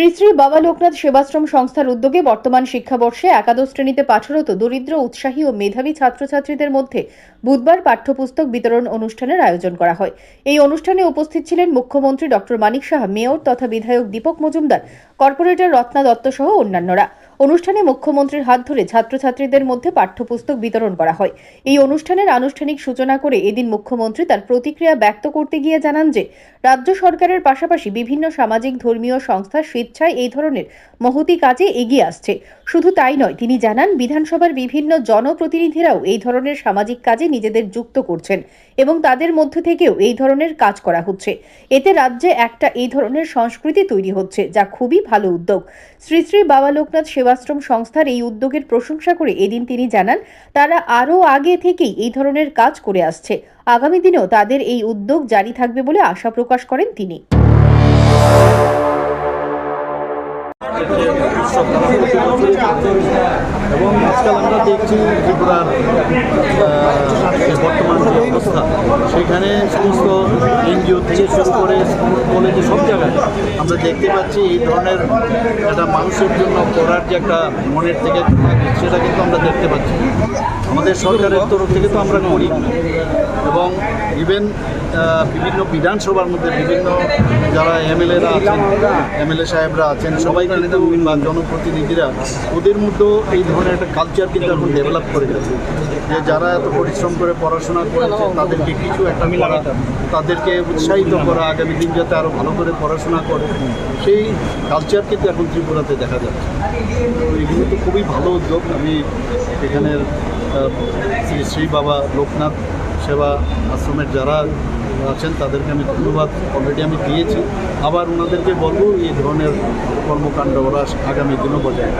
শ্রী শ্রী বাবা লোকনাথ সেবাশ্রম সংস্থার উদ্যোগে বর্তমান শিক্ষাবর্ষে একাদশ শ্রেণীতে পাঠরত দরিদ্র, উৎসাহী ও মেধাবী ছাত্রছাত্রীদের মধ্যে বুধবার পাঠ্যপুস্তক বিতরণ অনুষ্ঠানের আয়োজন করা হয়। এই অনুষ্ঠানে উপস্থিত ছিলেন মুখ্যমন্ত্রী ডক্টর মানিক সাহা, মেয়র তথা বিধায়ক দীপক মজুমদার, কর্পোরেটর রত্না দত্ত সহ অন্যান্যরা। অনুষ্ঠানে মুখ্যমন্ত্রীর হাত ধরে ছাত্রছাত্রীদের মধ্যে পাঠ্যপুস্তক বিতরণ করা হয়। এই অনুষ্ঠানের আনুষ্ঠানিক সূচনা করে এদিন মুখ্যমন্ত্রী তার প্রতিক্রিয়া ব্যক্ত করতে গিয়ে জানান যে, রাজ্য সরকারের পাশাপাশি বিভিন্ন সামাজিক ধর্মীয় সংস্থা স্বেচ্ছায় এই ধরনের মহতি কাজে এগিয়ে আসছে। শুধু তাই নয়, তিনি জানান, বিধানসভার বিভিন্ন জনপ্রতিনিধিরাও এই ধরনের সামাজিক কাজে নিজেদের যুক্ত করছেন এবং তাদের মধ্য থেকেও এই ধরনের কাজ করা হচ্ছে। এতে রাজ্যে একটা এই ধরনের সংস্কৃতি তৈরি হচ্ছে, যা খুবই ভালো উদ্যোগ। শ্রী শ্রী বাবা লোকনাথ সেবাশ্রম সংস্থার এই উদ্যোগের প্রশংসা করে এদিন তিনি জানান, তারা আরও আগে থেকেই এই ধরনের কাজ করে আসছে। আগামী দিনেও তাদের এই উদ্যোগ জারি থাকবে বলে আশা প্রকাশ করেন তিনি। এবং আজকাল আমরা দেখছি ত্রিপুরার বর্তমান যে অবস্থা, সেখানে সমস্ত এনজিও থেকে শুরু করে স্কুল কলেজে সব জায়গায় আমরা দেখতে পাচ্ছি এই ধরনের একটা মানুষের জন্য করার যে একটা মনের থেকে সেটা কিন্তু আমরা দেখতে পাচ্ছি। আমাদের সরকারের তরফ থেকে তো আমরা করি। এবং ইভেন বিভিন্ন বিধানসভার মধ্যে বিভিন্ন যারা এমএলএরা আছেন, এমএলএ সাহেবরা আছেন সবাই কিন্তু বা জনপ্রতিনিধিরা ওদের মধ্যেও এই ধরনের একটা কালচার কিন্তু এখন ডেভেলপ করে গেছে। যে যারা এত পরিশ্রম করে পড়াশোনা করেছে, তাদেরকে কিছু একটা করা, তাদেরকে উৎসাহিত করা, আগামী দিন যাতে আরও ভালো করে পড়াশোনা করে, সেই কালচার কিন্তু এখন ত্রিপুরাতে দেখা যাচ্ছে। তো এগুলো তো খুবই ভালো উদ্যোগ। আমি এখানের শ্রী শ্রী বাবা লোকনাথ সেবা আশ্রমের যারা আছেন, তাদেরকে আমি ধন্যবাদ অলরেডি আমি দিয়েছি আবার ওনাদেরকে বলব, এই ধরনের কর্মকাণ্ড ওরা আগামী দিনও বজায়।